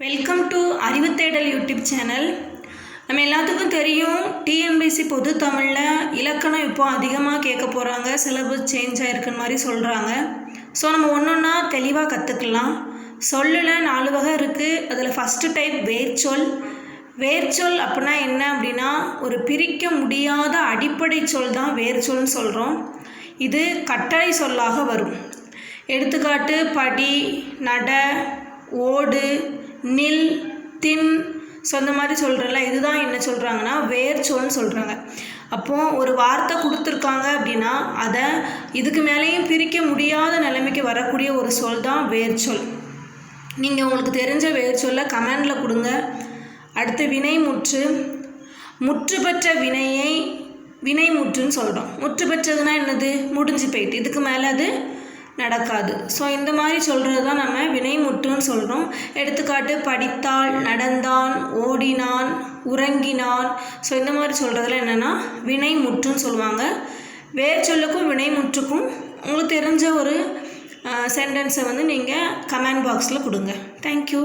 Welcome to Arivuthedal YouTube channel நம்ம எல்லாத்துக்கும் தெரியும் டிஎன்பிசி பொது தமிழில் இலக்கணம் இப்போ அதிகமாக கேட்க போகிறாங்க சிலபஸ் சேஞ்ச் ஆகிருக்குன்னு மாதிரி சொல்கிறாங்க ஸோ நம்ம ஒன்று ஒன்றா தெளிவாக கற்றுக்கலாம் சொல்லில் நாலு வகை இருக்குது அதில் ஃபஸ்ட்டு டைப் வேர்ச்சொல். வேர்ச்சொல் அப்படின்னா என்ன அப்படின்னா ஒரு பிரிக்க முடியாத அடிப்படை சொல் தான் வேர்ச்சொல்னு சொல்கிறோம் இது கட்டளை சொல்லாக வரும். எடுத்துக்காட்டு படி நட ஓடு நில் தின் ஸோ அந்த மாதிரி சொல்கிறல இதுதான் என்ன சொல்கிறாங்கன்னா வேர்ச்சொல்னு சொல்கிறாங்க அப்போது ஒரு வார்த்தை கொடுத்துருக்காங்க அப்படின்னா அதை இதுக்கு மேலேயும் பிரிக்க முடியாத நிலைமைக்கு வரக்கூடிய ஒரு சொல் தான் வேர்ச்சொல். நீங்கள் உங்களுக்கு தெரிஞ்ச வேர்ச்சொல்ல கமெண்டில் கொடுங்க. அடுத்து வினை முற்று. பெற்ற வினையை வினை முற்றுன்னு சொல்கிறோம் முற்று பெற்றதுன்னா என்னது? முடிஞ்சு போயிட்டு. இதுக்கு மேலே அது நடக்காது. ஸோ இந்த மாதிரி சொல்கிறது தான் நம்ம வினைமுற்றுன்னு சொல்கிறோம் எடுத்துக்காட்டு படித்தாள் நடந்தான் ஓடினான் உறங்கினான். ஸோ இந்த மாதிரி சொல்கிறதுல என்னென்னா வினைமுற்றுன்னு சொல்லுவாங்க. வேர் சொல்லுக்கும் வினைமுற்றுக்கும் உங்களுக்கு தெரிஞ்ச ஒரு சென்டென்ஸை வந்து நீங்கள் கமெண்ட் பாக்ஸில் கொடுங்க. தேங்க்யூ